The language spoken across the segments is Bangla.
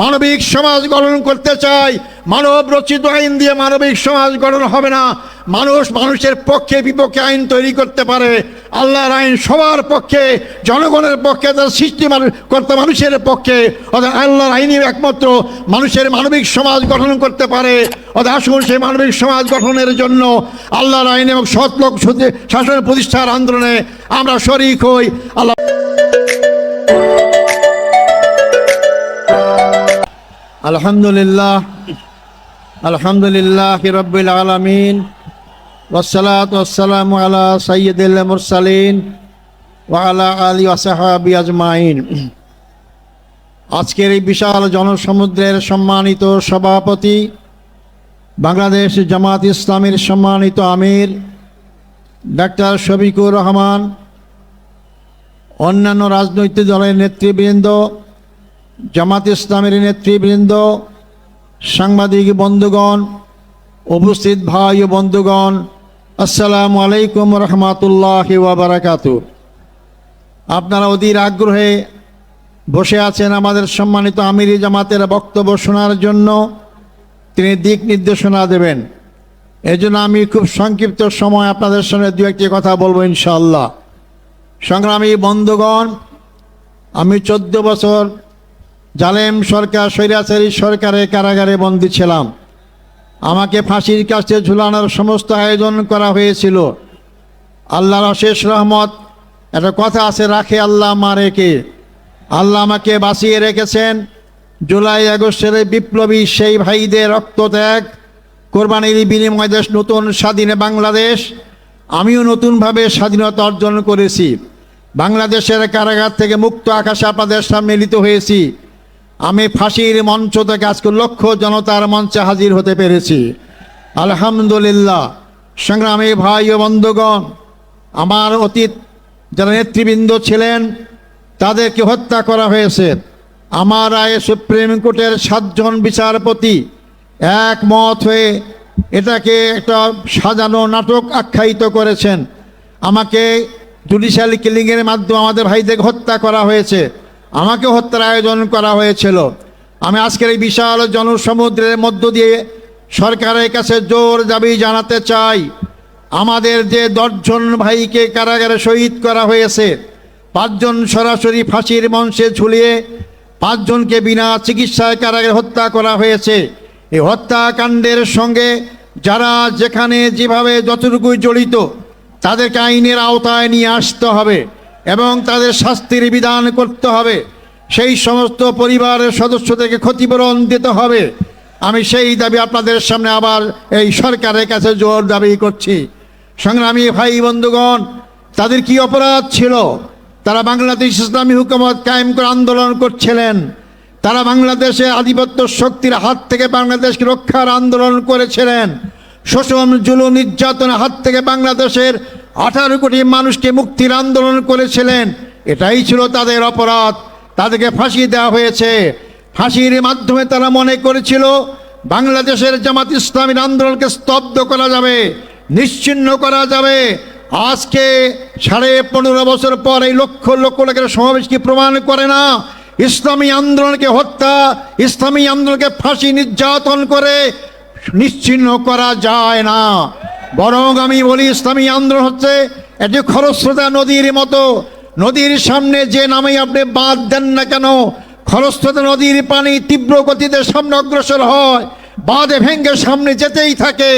মানবিক সমাজ গঠন করতে চাই। মানব রচিত আইন দিয়ে মানবিক সমাজ গঠন হবে না। মানুষ মানুষের পক্ষে বিপক্ষে আইন তৈরি করতে পারে। আল্লাহর আইন সবার পক্ষে, জনগণের পক্ষে, তার সৃষ্টি কর্তা মানুষের পক্ষে। অর্থাৎ আল্লাহর আইনই একমাত্র মানুষের মানবিক সমাজ গঠন করতে পারে। অর্থাৎ আসুন সেই মানবিক সমাজ গঠনের জন্য আল্লাহর আইন এবং সৎলোক শাসন প্রতিষ্ঠার আন্দোলনে আমরা শরিক হই। আল্লাহ আলহামদুলিল্লাহ আলহামদুলিল্লাহ রব্বিল আলমিন ওসালাত ওসালাম আলা সৈয়দুল মুরসালিন ওয়ালা আলী ওয়াসাহাবি আজমাইন। আজকের এই বিশাল জনসমুদ্রের সম্মানিত সভাপতি, বাংলাদেশ জামাত ইসলামের সম্মানিত আমির, ডাক্তার শফিকুর রহমান, অন্যান্য রাজনৈতিক দলের নেতৃবৃন্দ জামাত ইসলামের নেতৃবৃন্দ, সাংবাদিক বন্ধুগণ, উপস্থিত ভাই ও বন্ধুগণ, আসসালামু আলাইকুম রহমাতুল্লাহ বারাকাত। আপনারা অধীর আগ্রহে বসে আছেন আমাদের সম্মানিত আমিরি জামাতের বক্তব্য শোনার জন্য, তিনি দিক নির্দেশনা দেবেন। এজন্য আমি খুব সংক্ষিপ্ত সময় আপনাদের সঙ্গে দু একটি কথা বলব ইনশাল্লাহ সংগ্রামী বন্ধুগণ, আমি চোদ্দ বছর জালেম সরকার, স্বৈরাচারী সরকারের কারাগারে বন্দী ছিলাম। আমাকে ফাঁসির কাছে ঝুলানোর সমস্ত আয়োজন করা হয়েছিল। আল্লাহর অশেষ রহমত, একটা কথা আছে, রাখে আল্লাহ মারেকে আল্লাহ আমাকে বাঁচিয়ে রেখেছেন। জুলাই, আগস্টের বিপ্লবী সেই ভাইদের রক্তত্যাগ কোরবানির বিনিময় দেশ নতুন স্বাধীন বাংলাদেশ, আমিও নতুনভাবে স্বাধীনতা অর্জন করেছি। বাংলাদেশের কারাগার থেকে মুক্ত আকাশে আপনাদের সামনে মিলিত হয়েছি। আমি ফাঁসির মঞ্চ থেকে আজকে লক্ষ জনতার মঞ্চে হাজির হতে পেরেছি। আলহামদুলিল্লাহ। সংগ্রামী ভাই ও বন্ধুগণ, আমার অতীত যারা নেতৃবৃন্দ ছিলেন, তাদেরকে হত্যা করা হয়েছে। আমার রায়ে সুপ্রিম কোর্টের সাতজন বিচারপতি একমত হয়ে এটাকে একটা সাজানো নাটক আখ্যায়িত করেছেন। আমাকে জুডিশিয়াল কিলিংয়ের মাধ্যমে আমাদের ভাইদের হত্যা করা হয়েছে। আমাকে হত্যার আয়োজন করা হয়েছিল। আমি আজকের এই বিশাল জনসমুদ্রের মধ্য দিয়ে সরকারের কাছে জোর দাবি জানাতে চাই। আমাদের যে দশজন ভাইকে কারাগারে শহীদ করা হয়েছে, পাঁচজন সরাসরি ফাঁসির মঞ্চে ঝুলিয়ে পাঁচজনকে বিনা চিকিৎসায় কারাগারে হত্যা করা হয়েছে। এই হত্যাকাণ্ডের সঙ্গে যারা যেখানে যেভাবে যতটুকুই জড়িত, তাদেরকে আইনের আওতায় নিয়ে আসতে হবে। এবং তাদের শাস্তির বিধান করতে হবে। সেই সমস্ত পরিবারের সদস্যদেরকে ক্ষতিপূরণ দিতে হবে। আমি সেই দাবি আপনাদের সামনে আবার এই সরকারের কাছে জোর দাবি করছি। সংগ্রামী ভাই বন্ধুগণ, তাদের কি অপরাধ ছিল? তারা বাংলাদেশ ইসলামী হুকুমত কায়েম করে আন্দোলন করছিলেন। তারা বাংলাদেশে আধিপত্য শক্তির হাত থেকে বাংলাদেশকে রক্ষার আন্দোলন করেছিলেন। শোষণ জুলু নির্যাতনের হাত থেকে বাংলাদেশের আঠারো কোটি মানুষকে মুক্তির আন্দোলন করেছিলেন। এটাই ছিল তাদের অপরাধ। তাদেরকে ফাঁসি দেওয়া হয়েছে। ফাঁসির মাধ্যমে তারা মনে করেছিল, বাংলাদেশের জামাত ইসলামীর আন্দোলনকে স্তব্ধ করা যাবে নিশ্চিহ্ন করা যাবে। আজকে সাড়ে পনেরো বছর পর এই লক্ষ লক্ষ লোকের সমাবেশ কি প্রমাণ করে না? ইসলামী আন্দোলনকে হত্যা, ইসলামী আন্দোলনকে ফাঁসি নির্যাতন করে নিশ্চিহ্ন করা যায় না। বরং আমি বলি, ইসলামী আন্দোলন হচ্ছে একটি খরস্রোতা নদীর মতো। নদীর সামনে যে নামে আপনি বাদ দেন না কেন, খরস্রোতা নদীর পানি তীব্র গতিতে সামনে অগ্রসর হয়, বাঁধে ভেঙ্গে সামনে যেতেই থাকে।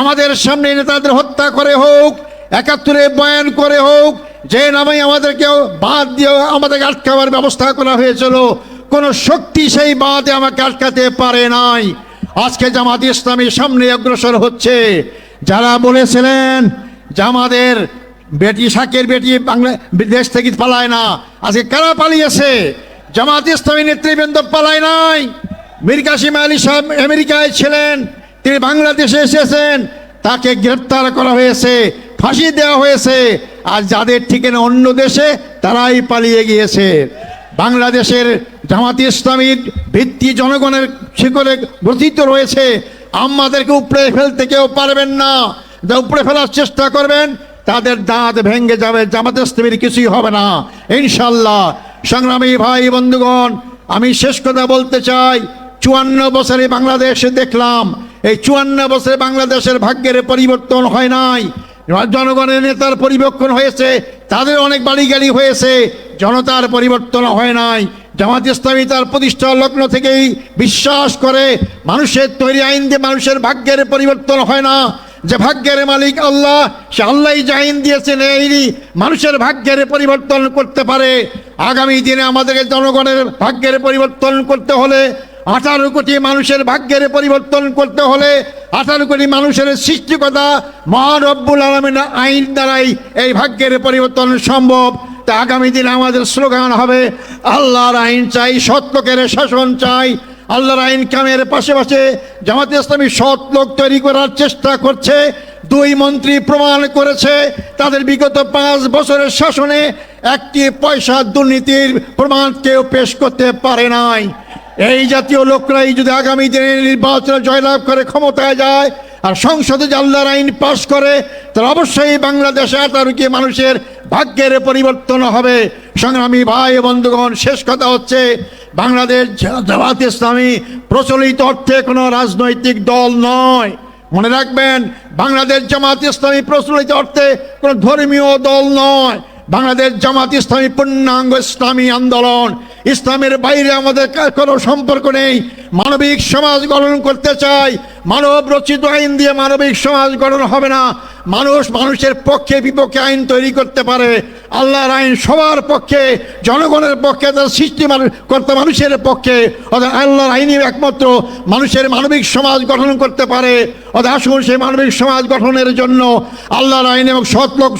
আমাদের সামনে নেতাদের হত্যা করে হোক, একাত্তরে বয়ান করে হোক, যে নামে আমাদেরকে বাদ দিয়ে আমাদেরকে আটকাবার ব্যবস্থা করা হয়েছিল, কোনো শক্তি সেই বাঁধে আমাকে আটকাতে পারে নাই। আজকে জামাত ইসলামী সামনে অগ্রসর হচ্ছে। যারা বলেছিলেন যে আমাদের বেটি শাকের বেটি বাংলা দেশ থেকে পালায় না, আজকে কারা পালিয়েছে? জামাত ইসলামী নেতৃবৃন্দ পালায় নাই। মীর কাসিম আলী সাহেব আমেরিকায় ছিলেন, তিনি বাংলাদেশে এসেছেন, তাকে গ্রেপ্তার করা হয়েছে, ফাঁসি দেওয়া হয়েছে। আর যাদের ঠিকানা অন্য দেশে, তারাই পালিয়ে গিয়েছে। বাংলাদেশের জামাত ইসলামীর ভিত্তি জনগণের শিকড়ে গ্রথিত রয়েছে। আমাদেরকে উপড়ে ফেলতে কেউ পারবেন না। যা উপড়ে ফেলার চেষ্টা করবেন, তাদের দাঁত ভেঙে যাবে, জামাত ইসলামীর কিছুই হবে না। ইনশাল্লাহ সংগ্রামী ভাই, বন্ধুগণ, আমি শেষ কথা বলতে চাই। চুয়ান্ন বছরে বাংলাদেশে দেখলাম। এই চুয়ান্ন বছরে বাংলাদেশের ভাগ্যের পরিবর্তন হয় নাই। জনগণের নেতার পরিবর্তন হয়েছে, তাদের অনেক বাড়ি গাড়ি হয়েছে, জনতার পরিবর্তন হয় নাই। জামাত ইসলামী তার প্রতিষ্ঠা লগ্ন থেকেই বিশ্বাস করে, মানুষের তৈরি আইন দিয়ে মানুষের ভাগ্যের পরিবর্তন হয় না। যে ভাগ্যের মালিক আল্লাহ, সে আল্লাহ আইন দিয়েছেন এই মানুষের ভাগ্যের পরিবর্তন করতে পারে। আগামী দিনে আমাদেরকে জনগণের ভাগ্যের পরিবর্তন করতে হলে, আঠারো কোটি মানুষের ভাগ্যের পরিবর্তন করতে হলে, আঠারো কোটি মানুষের সৃষ্টিকতা মহারব্বুল আলমিন আইন দ্বারাই এই ভাগ্যের পরিবর্তন সম্ভব। তা আগামী দিনে আমাদের স্লোগান হবে, আল্লাহর আইন চাই সৎ লোকের শাসন চাই। আল্লাহর আইন কামের পাশে জামাতে ইসলামী সৎ লোক তৈরি করার চেষ্টা করছে, দুই মন্ত্রী প্রমাণ করেছে, তাদের বিগত পাঁচ বছরের শাসনে একটি পয়সা দুর্নীতির প্রমাণ কেউ পেশ করতে পারে নাই। এই জাতীয় লোকরাই যদি আগামী দিনে নির্বাচনে জয়লাভ করে ক্ষমতায় যায় আর সংসদে আল্লাহর আইন পাশ করে, তাহলে অবশ্যই বাংলাদেশে আতারুকি মানুষের ভাগ্যের পরিবর্তন হবে। সংগ্রামী ভাই বন্ধুগণ, শেষ কথা হচ্ছে, বাংলাদেশ জামাত ইসলামী প্রচলিত অর্থে কোনো রাজনৈতিক দল নয়। মনে রাখবেন, বাংলাদেশ জামাত ইসলামী প্রচলিত অর্থে কোনো ধর্মীয় দল নয়। বাংলাদেশ জামাত ইসলামী পূর্ণাঙ্গ ইসলামী আন্দোলন। ইসলামের বাইরে আমাদের কোনো সম্পর্ক নেই। মানবিক সমাজ গঠন করতে চাই। মানব রচিত আইন দিয়ে মানবিক সমাজ গঠন হবে না। মানুষ মানুষের পক্ষে বিপক্ষে আইন তৈরি করতে পারে। আল্লাহর আইন সবার পক্ষে, জনগণের পক্ষে, তার সৃষ্টি কর্তা মানুষের পক্ষে। অর্থাৎ আল্লাহর আইনই একমাত্র মানুষের মানবিক সমাজ গঠন করতে পারে। অর্থাৎ আসুন সেই মানবিক সমাজ গঠনের জন্য আল্লাহর আইন এবং সৎলোক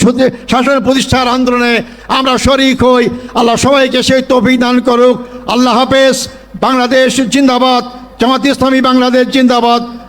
শাসন প্রতিষ্ঠার আন্দোলনে আমরা শরিক হই। আল্লাহ সবাইকে সেই তৌফিক দান করুক। আল্লাহ হাফেজ। বাংলাদেশ জিন্দাবাদ। জামাত ইসলামী বাংলাদেশ জিন্দাবাদ।